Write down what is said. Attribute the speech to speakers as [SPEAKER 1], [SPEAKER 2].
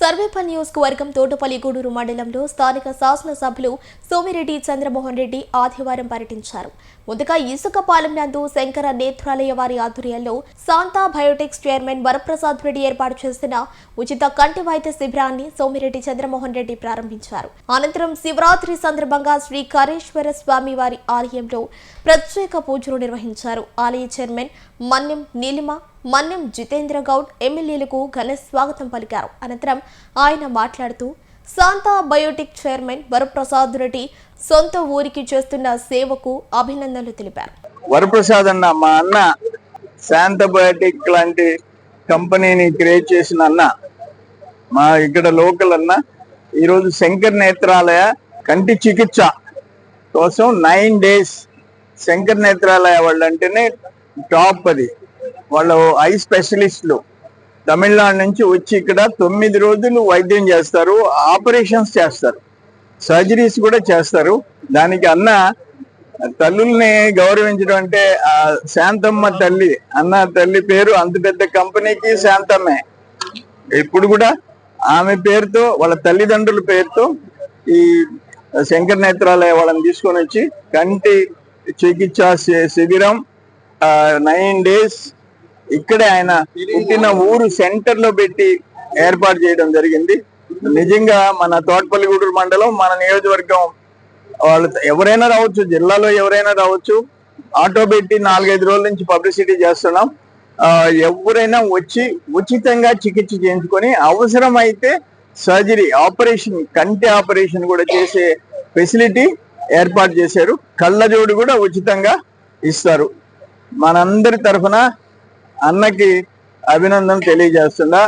[SPEAKER 1] సర్వేపల్లి నియోజకవర్గం తోటపల్లి గూడూరు మండలంలో స్థానిక శాసనసభ్యులు సోమిరెడ్డి చంద్రమోహన్ రెడ్డి ఆదివారం పర్యటించారు. ముందుగా ఇసుకపాలెం నందు శంకర నేత్రాలయ వారి ఆధ్వర్యంలో శాంతా బయోటెక్స్ చైర్మన్ వరప్రసాద్ రెడ్డి ఏర్పాటు చేసిన ఉచిత కంటి వైద్య శిబిరాన్ని సోమిరెడ్డి చంద్రమోహన్ రెడ్డి ప్రారంభించారు. అనంతరం శివరాత్రి సందర్భంగా శ్రీ కరేశ్వర స్వామి వారి ఆలయంలో ప్రత్యేక పూజలు నిర్వహించారు. ఆలయ చైర్మన్ మన్యం నీలిమ మన్యం జితేంద్ర గౌడ్ ఎమ్మెల్యేలకు ఘన స్వాగతం పలికారు. అనంతరం ఆయన మాట్లాడుతూ శాంతా బయోటిక్ చైర్మన్ వరప్రసాద్ రెడ్డి సొంత ఊరికి చేస్తున్న సేవకు అభినందనలు తెలిపారు.
[SPEAKER 2] వరప్రసాద్ అన్న మా అన్న శాంతబయోటిక్ లాంటి కంపెనీని క్రియేట్ చేసిన అన్న మా ఇక్కడ లోకల్ అన్న ఈరోజు శంకర్ నేత్రాలయ కంటి చికిత్స కోసం నైన్ డేస్ శంకర్ నేత్రాలయ వాళ్ళు అంటేనే టాప్ అది. వాళ్ళు ఐ స్పెషలిస్టులు తమిళనాడు నుంచి వచ్చి ఇక్కడ తొమ్మిది రోజులు వైద్యం చేస్తారు ఆపరేషన్స్ చేస్తారు సర్జరీస్ కూడా చేస్తారు. దానికి అన్న తల్లుల్ని గౌరవించడం అంటే ఆ శాంతమ్మ తల్లి అన్న తల్లి పేరు అంత పెద్ద కంపెనీకి శాంతమ్మే. ఇప్పుడు కూడా ఆమె పేరుతో వాళ్ళ తల్లిదండ్రుల పేరుతో ఈ శంకర్ నేత్రాలయ వాళ్ళని తీసుకొని వచ్చి కంటి చికిత్స శి- శిబిరం నైన్ డేస్ ఇక్కడే ఆయన పుట్టిన ఊరు సెంటర్లో పెట్టి ఏర్పాటు చేయడం జరిగింది. నిజంగా మన తోటపల్లిగూడూరు మండలం మన నియోజకవర్గం వాళ్ళు ఎవరైనా రావచ్చు జిల్లాలో ఎవరైనా రావచ్చు. ఆటో పెట్టి నాలుగైదు రోజుల నుంచి పబ్లిసిటీ చేస్తున్నాం. ఎవరైనా వచ్చి ఉచితంగా చికిత్స చేయించుకొని అవసరమైతే సర్జరీ ఆపరేషన్ కంటి ఆపరేషన్ కూడా చేసే ఫెసిలిటీ ఏర్పాటు చేశారు. కళ్ళజోడు కూడా ఉచితంగా ఇస్తారు. మనందరి తరఫున అన్నకి అభినందన తెలియజేస్తున్నా.